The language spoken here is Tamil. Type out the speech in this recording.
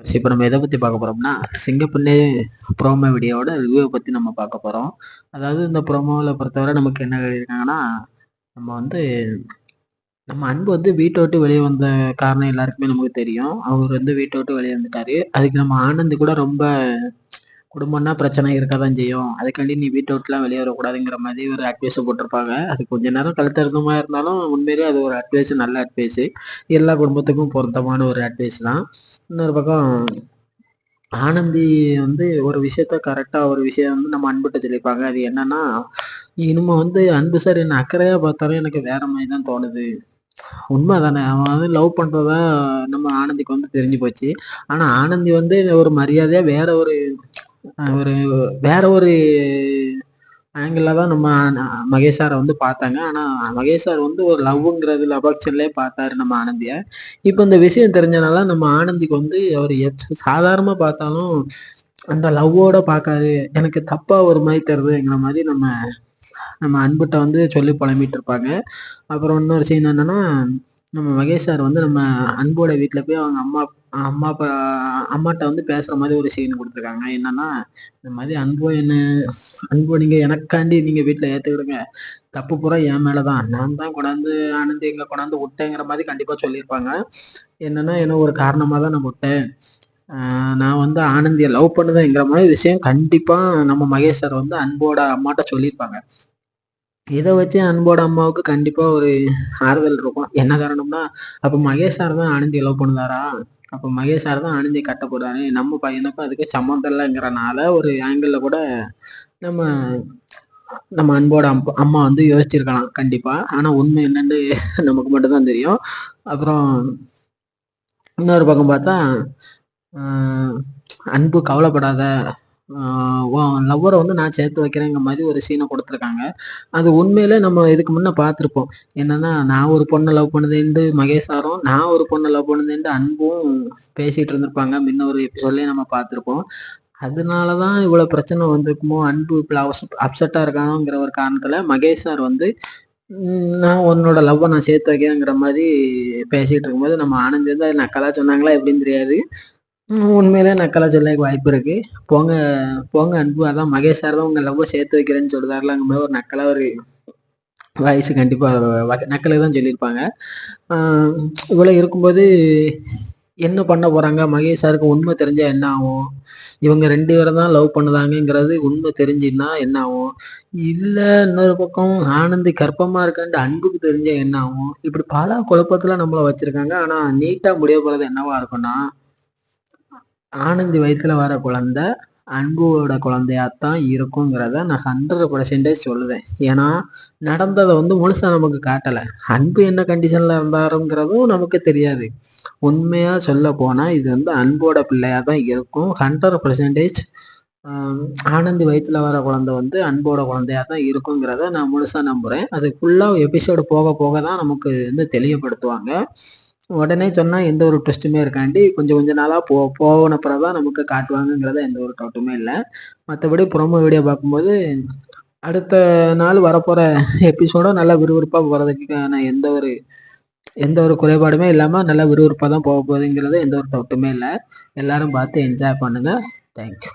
இப்போ நம்ம எதை பற்றி பார்க்க போகிறோம்னா சிங்கப்பண்ணே ப்ரோமோ வீடியோவோட ரிவ்யூவை பற்றி நம்ம பார்க்க போகிறோம் அதாவது இந்த ப்ரோமோவில் பொறுத்தவரை நமக்கு என்ன எழுதியிருக்காங்கன்னா நம்ம வந்து நம்ம அன்பு வந்து வீட்டை விட்டு வெளியே வந்த காரணம் எல்லாருக்குமே நமக்கு தெரியும். அவர் வந்து வீட்டை விட்டு வெளியே வந்துட்டாரு. அதுக்கு நம்ம ஆனந்த் கூட ரொம்ப குடும்பம்னா பிரச்சனை இருக்க தான் செய்யும். அதுக்காண்டி நீ வீட் அவுட்லாம் வெளியே வரக்கூடாதுங்கிற மாதிரி ஒரு அட்வைஸை போட்டிருப்பாங்க. அது கொஞ்ச நேரம் கழுத்தருந்தமாக இருந்தாலும் உண்மையிலேயே அது ஒரு அட்வைஸ் நல்ல அட்வைஸ் எல்லா குடும்பத்துக்கும் பொருத்தமான ஒரு அட்வைஸ் தான். இன்னொரு பக்கம் ஆனந்தி வந்து ஒரு விஷயத்த கரெக்டாக ஒரு விஷயம் வந்து நம்ம அன்புட்ட சொல்லியிருப்பாங்க அது என்னன்னா இனிமே வந்து அன்பு சார் என்ன அக்கறையாக பார்த்தாலும் எனக்கு வேற மாதிரி தான் தோணுது. உண்மை தானே அவன் வந்து லவ் பண்ணுறதா நம்ம ஆனந்திக்கு வந்து தெரிஞ்சு போச்சு. ஆனால் ஆனந்தி வந்து ஒரு மரியாதையாக வேற ஒரு ஒரு வேற ஒரு ஆங்கிளில் தான் நம்ம மகேஷ் சாரை வந்து பார்த்தாங்க. ஆனால் மகேஷ் சார் வந்து ஒரு லவ்ங்கிறது அபக்ஷன்லேயே பார்த்தாரு நம்ம ஆனந்தியை. இப்போ இந்த விஷயம் தெரிஞ்சனால நம்ம ஆனந்திக்கு வந்து அவர் எச் சாதாரணமாக பார்த்தாலும் அந்த லவ்வோட பார்க்காது. எனக்கு தப்பாக ஒரு மாதிரி தருதுங்கிற மாதிரி நம்ம நம்ம அன்புட்ட வந்து சொல்லி புலம்பிட்டு இருப்பாங்க. அப்புறம் இன்னொரு சீன் என்னன்னா நம்ம மகேஷ் சார் வந்து நம்ம அன்போட வீட்டில் போய் அவங்க அம்மா அம்மா அப்பா அம்மாட்ட வந்து பேசுகிற மாதிரி ஒரு சீன் கொடுத்துருக்காங்க. என்னன்னா இந்த மாதிரி அன்போ என்ன அன்போ நீங்கள் எனக்காண்டி நீங்கள் வீட்டில் ஏற்றுக்கிடுங்க தப்பு பூரா என் மேலே தான் நான் தான் கொண்டாந்து ஆனந்தி எங்களை கொண்டாந்து விட்டேங்கிற மாதிரி கண்டிப்பாக சொல்லியிருப்பாங்க. என்னன்னா என்ன ஒரு காரணமாக தான் நான் விட்டேன். நான் வந்து ஆனந்தியை லவ் பண்ணுதேங்கிற மாதிரி விஷயம் கண்டிப்பாக நம்ம மகேஷ் சார் வந்து அன்போட அம்மாட்ட சொல்லியிருப்பாங்க. இதை வச்சு அன்போட அம்மாவுக்கு கண்டிப்பாக ஒரு ஆறுதல் இருக்கும். என்ன காரணம்னா அப்போ மகேஷ் சார் தான் அணிஞ்சு லவ் பண்ணுதாரா? அப்போ மகேஷ் சார் தான் அணிஞ்சு கட்ட போகிறாரு நம்ம பையனுக்கும் அதுக்கு சம்மந்தம் இல்லைங்கிறனால ஒரு ஆங்கிளில் கூட நம்ம நம்ம அன்போட அம்மா வந்து யோசிச்சிருக்கலாம் கண்டிப்பாக ஆனால் உண்மை என்னன்னு நமக்கு மட்டும்தான் தெரியும். அப்புறம் இன்னொரு பக்கம் பார்த்தா அன்பு கவலைப்படாத லவ்வரை வந்து நான் சேர்த்து வைக்கிறேங்கிற மாதிரி ஒரு சீனை கொடுத்துருக்காங்க. அது உண்மையில நம்ம இதுக்கு முன்னே பார்த்துருப்போம். என்னன்னா நான் ஒரு பொண்ணை லவ் பண்ணதேன்ட்டு மகேஷ் சாரும் நான் ஒரு பொண்ணை லவ் பண்ணதேன்ட்டு அன்பும் பேசிட்டு இருந்திருப்பாங்க. முன்ன ஒரு எபிசோட்லேயே நம்ம பார்த்துருப்போம். அதனால தான் இவ்வளோ பிரச்சனை வந்திருக்குமோ அன்பு இப்போ அப்செட்டாக இருக்காங்கிற ஒரு காரணத்தில் மகேஷ் சார் வந்து நான் உன்னோட லவ்வை நான் சேர்த்து வைக்கிறேங்கிற மாதிரி பேசிகிட்டு இருக்கும்போது நம்ம ஆனந்தி வந்து அது நக்கலாக சொன்னாங்களா? எப்படின்னு தெரியாது. உண்மையிலே நக்கலா சொல்ல வாய்ப்பு இருக்கு. போங்க போங்க அன்பு. அதான் மகேஷ் சார் தான் உங்க லவ்வை சேர்த்து வைக்கிறேன்னு சொல்லுதாருல அங்கே ஒரு நக்கலா ஒரு வயசு கண்டிப்பாக நக்கலை தான் சொல்லியிருப்பாங்க. இவ்வளோ இருக்கும்போது என்ன பண்ண போகிறாங்க மகேஷ் சாருக்கு உண்மை தெரிஞ்சால் என்ன ஆகும்? இவங்க ரெண்டு பேரும் தான் லவ் பண்ணுதாங்கிறது உண்மை தெரிஞ்சுன்னா என்ன ஆகும்? இல்லை இன்னொரு பக்கம் ஆனந்தி கற்பமாக இருக்கான்ட்டு அன்புக்கு தெரிஞ்சால் என்ன ஆகும்? இப்படி பல குழப்பத்தில் நம்மள வச்சுருக்காங்க. ஆனால் நீட்டாக முடிய போகிறது என்னவா இருக்கும்னா ஆனந்தி வயிற்றுல வர குழந்தை அன்புவோட குழந்தையாத்தான் இருக்குங்கிறத நான் ஹண்ட்ரட் பர்சன்டேஜ் சொல்லுவேன். ஏன்னா நடந்ததை வந்து முழுசாக நமக்கு காட்டலை. அன்பு என்ன கண்டிஷனில் இருந்தாருங்கிறதும் நமக்கு தெரியாது. உண்மையாக சொல்ல போனால் இது வந்து அன்போட பிள்ளையாக தான் இருக்கும் ஹண்ட்ரட் பர்சன்டேஜ் ஆனந்தி வயிற்றுல வர குழந்தை வந்து அன்போட குழந்தையாக தான் இருக்குங்கிறத நான் முழுசாக நம்புகிறேன் அது ஃபுல்லாக எபிசோடு போக போக தான் நமக்கு வந்து தெளிவுபடுத்துவாங்க. உடனே சொன்னால் எந்த ஒரு ட்விஸ்ட்டுமே இருக்காண்டி கொஞ்சம் கொஞ்ச நாளாக போ போன தான் நமக்கு காட்டுவாங்கங்கிறத எந்த ஒரு டவுட்டுமே இல்லை. மற்றபடி ப்ரொமோ வீடியோ பார்க்கும்போது அடுத்த நாள் வரப்போகிற எபிசோடும் நல்லா விறுவிறுப்பாக போகிறதுக்கான எந்த ஒரு எந்த ஒரு குறைபாடுமே இல்லாமல் நல்லா விறுவிறுப்பாக தான் போக போகுதுங்கிறது எந்த ஒரு டவுட்டுமே இல்லை. எல்லாரும் பார்த்து என்ஜாய் பண்ணுங்கள் தேங்க்யூ